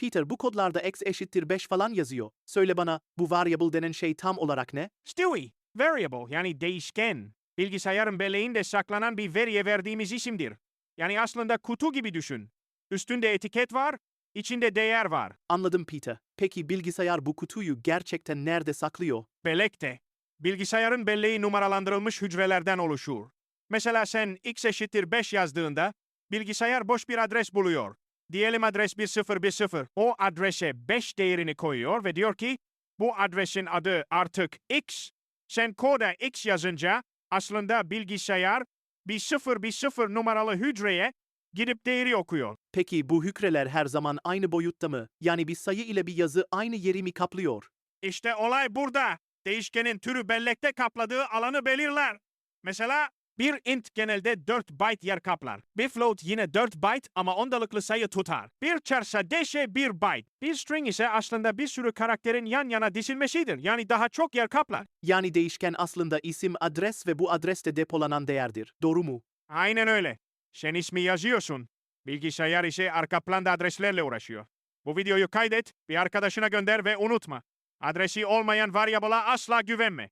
Peter bu kodlarda x eşittir 5 falan yazıyor. Söyle bana bu variable denen şey tam olarak ne? Stewie, variable yani değişken. Bilgisayarın belleğinde saklanan bir veriye verdiğimiz isimdir. Yani aslında kutu gibi düşün. Üstünde etiket var, içinde değer var. Anladım Peter. Peki bilgisayar bu kutuyu gerçekten nerede saklıyor? Bellekte. Bilgisayarın belleği numaralandırılmış hücrelerden oluşur. Mesela sen x eşittir 5 yazdığında bilgisayar boş bir adres buluyor. Diyelim adres 1010. O adrese 5 değerini koyuyor ve diyor ki bu adresin adı artık x. Sen koda x yazınca aslında bilgisayar bir 0 bir 0 numaralı hücreye gidip değeri okuyor. Peki bu hücreler her zaman aynı boyutta mı? Yani bir sayı ile bir yazı aynı yeri mi kaplıyor? İşte olay burada. Değişkenin türü bellekte kapladığı alanı belirler. Mesela bir int genelde 4 byte yer kaplar. Bir float yine 4 byte ama ondalıklı sayı tutar. Bir çarsa deşe 1 byte. Bir string ise aslında bir sürü karakterin yan yana dizilmesidir. Yani daha çok yer kaplar. Yani değişken aslında isim, adres ve bu adreste depolanan değerdir. Doğru mu? Aynen öyle. Sen ismi yazıyorsun. Bilgisayar ise arka planda adreslerle uğraşıyor. Bu videoyu kaydet, bir arkadaşına gönder ve unutma. Adresi olmayan variable'a asla güvenme.